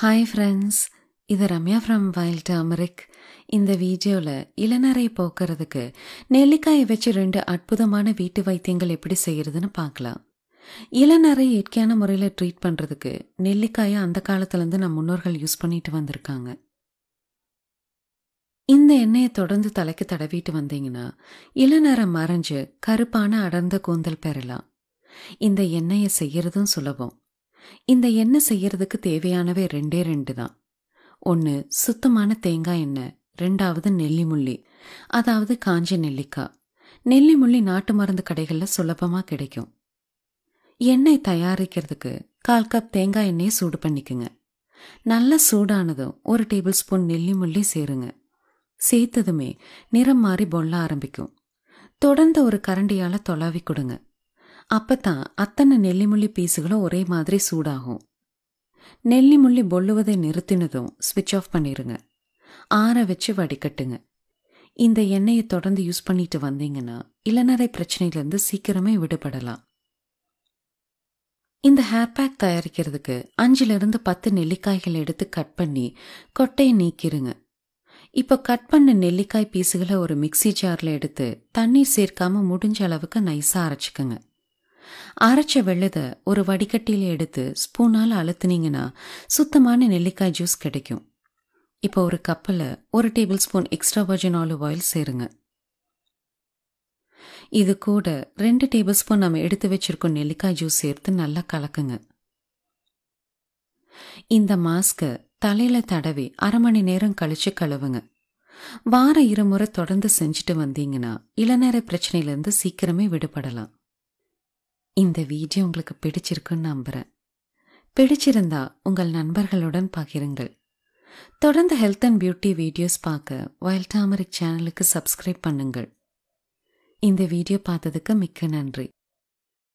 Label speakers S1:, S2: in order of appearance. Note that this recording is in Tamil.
S1: ஹாய் ஃப்ரெண்ட்ஸ் இது ரம்யா ஃப்ரம் வைல்ட் டர்மரிக் இந்த வீடியோவில் இளநரை போக்குறதுக்கு நெல்லிக்காயை வச்சு ரெண்டு அற்புதமான வீட்டு வைத்தியங்கள் எப்படி செய்கிறதுன்னு பார்க்கலாம். இளநரை இயற்கையான முறையில் ட்ரீட் பண்ணுறதுக்கு நெல்லிக்காயை அந்த காலத்துலேருந்து நம் முன்னோர்கள் யூஸ் பண்ணிட்டு வந்திருக்காங்க. இந்த எண்ணெயை தொடர்ந்து தலைக்கு தடவிட்டு வந்தீங்கன்னா இளநரை மறைஞ்சு கருப்பான அடர்ந்த கூந்தல் பெறலாம். இந்த எண்ணெயை செய்யறதும் சுலபம். இந்த எண்ணெய் செய்யறதுக்கு தேவையானவை ரெண்டே ரெண்டு தான். ஒன்று சுத்தமான தேங்காய் எண்ணெய். ரெண்டாவது நெல்லிமுள்ளி. அதாவது காஞ்ச நெல்லிக்காய். நெல்லிமுள்ளி நாட்டு மருந்து கடைகளில் சுலபமாக கிடைக்கும். எண்ணெய் தயாரிக்கிறதுக்கு கால் கப் தேங்காய் எண்ணெயை சூடு பண்ணிக்குங்க. நல்லா சூடானதும் ஒரு டேபிள் ஸ்பூன் நெல்லிமுள்ளி சேருங்க. சேர்த்ததுமே நிறம் மாறி பொல்ல ஆரம்பிக்கும். தொடர்ந்து ஒரு கரண்டியால் தொலாவி கொடுங்க. அப்பதான் அத்தனை நெல்லிமுள்ளி பீஸுகளும் ஒரே மாதிரி சூடாகும். நெல்லிமுள்ளி பொல்லுவதை நிறுத்தினதும் ஸ்விட்ச் ஆஃப் பண்ணிருங்க. ஆற வச்சு வடிகட்டுங்க. இந்த எண்ணெயை தொடர்ந்து யூஸ் பண்ணிட்டு வந்தீங்கன்னா இளநரை பிரச்சனையிலேருந்து சீக்கிரமே விடுபடலாம். இந்த ஹேர் பேக் தயாரிக்கிறதுக்கு அஞ்சிலிருந்து பத்து நெல்லிக்காய்கள் எடுத்து கட் பண்ணி கொட்டையை நீக்கிருங்க. இப்போ கட் பண்ண நெல்லிக்காய் பீஸுகளை ஒரு மிக்சி ஜாரில் எடுத்து தண்ணீர் சேர்க்காம முடிஞ்ச அளவுக்கு நைஸாக அரைச்சிக்கோங்க. அரைச்ச வெள்ளதை ஒரு வடிகட்டியில் எடுத்து ஸ்பூனால் அழுத்துனீங்கன்னா சுத்தமான நெல்லிக்காய் ஜூஸ் கிடைக்கும். இப்போ ஒரு கப்பில் ஒரு tablespoon extra virgin olive oil சேருங்க. இது கூட ரெண்டு டேபிள் ஸ்பூன் நம்ம எடுத்து வச்சிருக்கோம் நெல்லிக்காய் ஜூஸ் சேர்த்து நல்லா கலக்குங்க. இந்த மாஸ்கை தலையில தடவி அரை மணி நேரம் கழிச்சு கழுவுங்க. வார இருமுறை தொடர்ந்து செஞ்சுட்டு வந்தீங்கன்னா இளநேர பிரச்சனையிலேருந்து சீக்கிரமே விடுபடலாம். இந்த வீடியோ உங்களுக்கு பிடிச்சிருக்குன்னு நம்புறேன். பிடிச்சிருந்தா உங்கள் நண்பர்களுடன் பகிருங்கள். தொடர்ந்து ஹெல்த் அண்ட் பியூட்டி வீடியோஸ் பார்க்க வைல்ட் டாமரிக் சேனலுக்கு சப்ஸ்கிரைப் பண்ணுங்கள். இந்த வீடியோ பார்த்ததுக்கு மிக்க நன்றி.